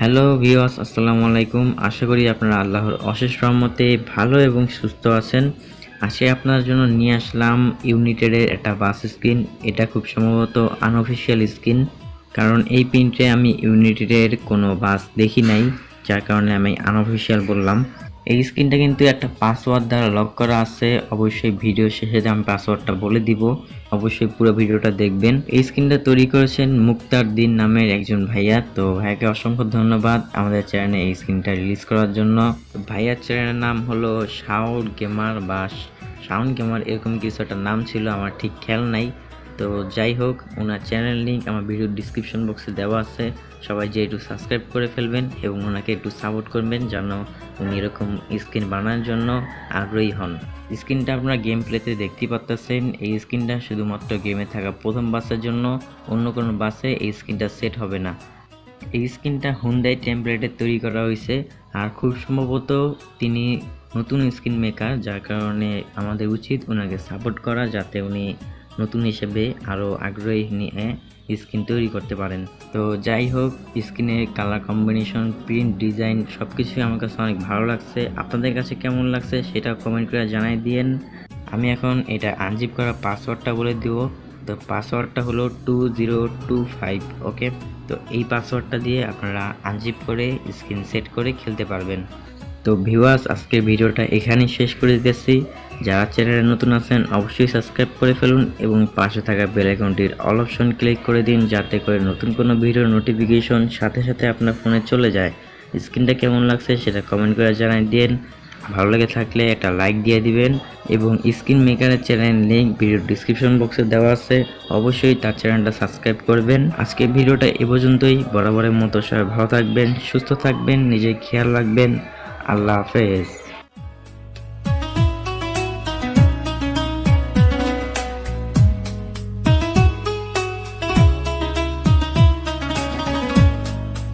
Hello ভিওয়াস আসসালামু আলাইকুম। আশা করি আপনারা আল্লাহর অশেষ রহমতে ভালো এবং সুস্থ আছেন। আজকে আপনার জন্য নিয়ে আসলাম ইউনিটেডের একটা বাস স্ক্রিন। এটা খুব সম্ভবত আনঅফিসিয়াল স্ক্রিন, কারণ এই প্রিন্টে আমি ইউনিটেডের কোনো বাস দেখি নাই, যার কারণে আমি আনঅফিসিয়াল বললাম। এই স্ক্রিনটা কিন্তু একটা পাসওয়ার্ড দ্বারা লক করা আছে। অবশ্যই ভিডিও শেষে আমি পাসওয়ার্ডটা বলে দিব, অবশ্যই পুরো ভিডিওটা দেখবেন। এই স্ক্রিনটা তৈরি করেছেন মুক্তার দিন নামের একজন ভাইয়া। তো ভাইয়াকে অসংখ্য ধন্যবাদ আমাদের চ্যানেলে এই স্ক্রিনটা রিলিজ করার জন্য। ভাইয়ার চ্যানেলের নাম হলো সাউন্ড গেমার বা সাউন্ড গেমার এরকম কিছু একটা নাম ছিল, আমার ঠিক খেয়াল নাই। তো যাই হোক, ওনার চ্যানেল লিঙ্ক আমার ভিডিওর ডিসক্রিপশন বক্সে দেওয়া আছে। সবাই যে একটু সাবস্ক্রাইব করে ফেলবেন এবং ওনাকে একটু সাপোর্ট করবেন যেন উনি এরকম স্ক্রিন বানানোর জন্য আগ্রহী হন। স্ক্রিনটা আপনারা গেম প্লেতে দেখতেই পাচ্ছেন এই স্ক্রিনটা শুধুমাত্র গেমে থাকা প্রথম বাসের জন্য, অন্য কোনো বাসে এই স্ক্রিনটা সেট হবে না। এই স্ক্রিনটা হুন্দাই টেমপ্লেটে তৈরি করা হয়েছে। আর খুব সম্ভবত তিনি নতুন স্ক্রিন মেকার যার কারণে আমাদের উচিত ওনাকে সাপোর্ট করা যাতে উনি নতুন হিসেবে আরও আগ্রহী নিয়ে স্ক্রিন তৈরি করতে পারেন। তো যাই হোক স্ক্রিনের কালার কম্বিনেশন প্রিন্ট ডিজাইন সব কিছুই আমার কাছে অনেক ভালো লাগছে। আপনাদের কাছে কেমন লাগছে সেটা কমেন্ট করে জানাই দিয়েন। আমি এখন এটা আনজিপ করা পাসওয়ার্ডটা বলে দিব। তো পাসওয়ার্ডটা হলো two zero two five okay তো এই পাসওয়ার্ডটা দিয়ে আপনারা আনজিপ করে স্ক্রিন সেট করে খেলতে পারবেন। তো ভিউয়ার্স আজকের ভিডিওটা এখানেই শেষ করে দিতেছি। যারা চ্যানেলে নতুন আছেন, অবশ্যই সাবস্ক্রাইব করে ফেলুন এবং পাশে থাকা বেল আইকনটির অল অপশন ক্লিক করে দিন, যাতে করে নতুন কোনো ভিডিওর নোটিফিকেশন সাথে সাথে আপনার ফোনে চলে যায়। স্ক্রিনটা কেমন লাগছে সেটা কমেন্ট করে জানাই দিন ভালো লেগে থাকলে একটা লাইক দিয়ে দিবেন এবং স্ক্রিন মেকারের চ্যানেল লিঙ্ক ভিডিও ডিসক্রিপশন বক্সে দেওয়া আছে, অবশ্যই তার চ্যানেলটা সাবস্ক্রাইব করবেন। আজকে ভিডিওটা এ পর্যন্তই। বরাবরের মতো সবাই ভালো থাকবেন, সুস্থ থাকবেন, নিজের খেয়াল রাখবেন। আল্লাহ হাফেজ